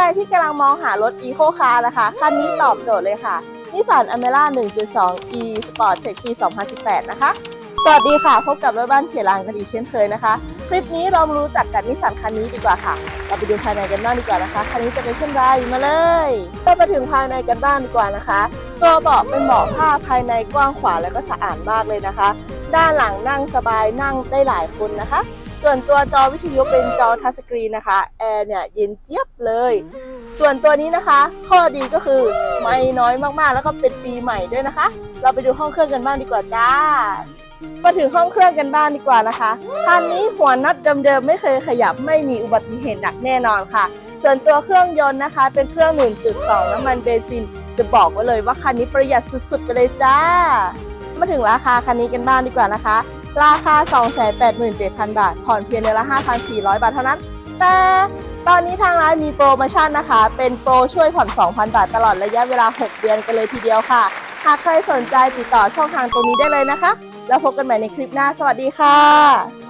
รที่กำลังมองหารถ Eco Car นะคะ คันนี้ตอบโจทย์เลยค่ะนิสสันอเมร่า1.2 e Sport Tech ปี 2018 นะคะ สวัสดีค่ะ พบกับรถบ้านเขียรางกันอีเช่นเคยนะคะ คลิปนี้เรามารู้จักกับนิสสันคันนี้ดีกว่าค่ะ เราไปดูภายในกันบ้างดีกว่านะคะ คันนี้จะเป็นเช่นไรมาเลยเราไปถึงภายในกันบ้างดีกว่านะคะ ตัวเบาะเป็นเบาะผ้าภายในกว้างขวางและก็สะอาดมากเลยนะคะ ด้านหลังนั่งสบายนั่งได้หลายคนนะคะ ส่วนตัวจอวิทยุเป็นจอทัชสกรีนนะคะแอร์เนี่ยเย็นเจี๊ยบเลย ส่วนตัวนี้นะคะ ข้อดีก็คือไม่น้อยมากๆ แล้วก็เป็นปีใหม่ด้วยนะคะ เราไปดูห้องเครื่องกันบ้างดีกว่าจ้ามาถึงห้องเครื่องกันบ้างดีกว่านะคะคันนี้หัวน็อตเดิมๆไม่เคยขยับไม่มีอุบัติเหตุหนักแน่นอนค่ะ ส่วนตัวเครื่องยนต์นะคะ เป็นเครื่อง 1.2 น้ำมันเบนซิน จะบอกไว้เลยว่าคันนี้ประหยัดสุดๆไปเลยจ้า มาถึงราคาคันนี้กันบ้างดีกว่านะคะ ราคา 287,000 บาท ผ่อนเพียงเดือนละ 5,400 บาทเท่านั้น แต่ตอนนี้ทางร้านมีโปรโมชั่นนะคะ เป็นโปรช่วยผ่อน 2,000 บาทตลอดระยะเวลา 6 เดือนกันเลยทีเดียวค่ะ หากใครสนใจติดต่อช่องทางตรงนี้ได้เลยนะคะ แล้วพบกันใหม่ในคลิปหน้า สวัสดีค่ะ